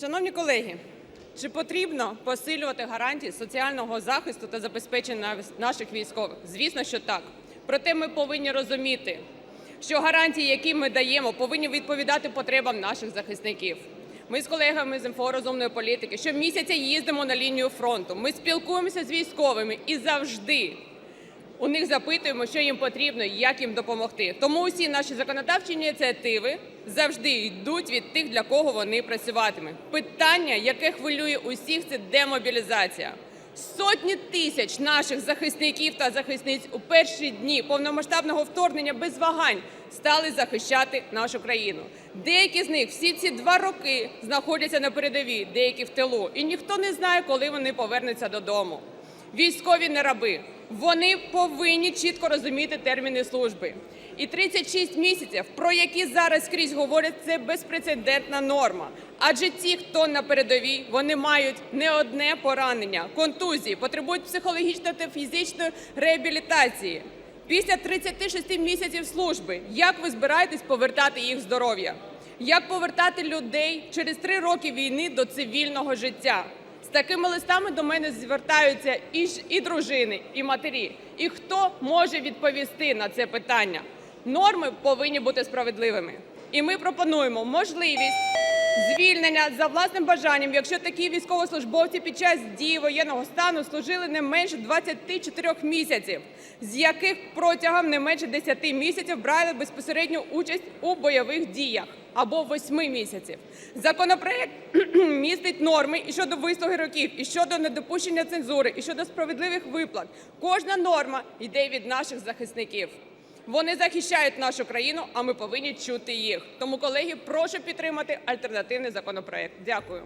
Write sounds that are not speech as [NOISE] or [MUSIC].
Шановні колеги, чи потрібно посилювати гарантії соціального захисту та забезпечення наших військових? Звісно, що так. Проте ми повинні розуміти, що гарантії, які ми даємо, повинні відповідати потребам наших захисників. Ми з колегами з МФО розумної політики щомісяця їздимо на лінію фронту. Ми спілкуємося з військовими і завжди у них запитуємо, що їм потрібно як їм допомогти. Тому усі наші законодавчі ініціативи завжди йдуть від тих, для кого вони працюватимуть. Питання, яке хвилює усіх, це демобілізація. Сотні тисяч наших захисників та захисниць у перші дні повномасштабного вторгнення без вагань стали захищати нашу країну. Деякі з них всі ці два роки знаходяться на передовій, деякі в тилу, і ніхто не знає, коли вони повернуться додому. Військові не раби. Вони повинні чітко розуміти терміни служби. І 36 місяців, про які зараз скрізь говорять, це безпрецедентна норма. Адже ті, хто на передовій, вони мають не одне поранення, контузії, потребують психологічної та фізичної реабілітації. Після 36 місяців служби, як ви збираєтесь повертати їх здоров'я? Як повертати людей через три роки війни до цивільного життя? Такими листами до мене звертаються і, і дружини, і матері. І хто може відповісти на це питання? Норми повинні бути справедливими. І ми пропонуємо можливість звільнення за власним бажанням, якщо такі військовослужбовці під час дії воєнного стану служили не менше 24 місяців, з яких протягом не менше 10 місяців брали безпосередню участь у бойових діях або 8 місяців. Законопроект [CLEARS THROAT] містить норми і щодо вислуги років, і щодо недопущення цензури, і щодо справедливих виплат. Кожна норма йде від наших захисників. Вони захищають нашу країну, а ми повинні чути їх. Тому, колеги, прошу підтримати альтернативний законопроект. Дякую.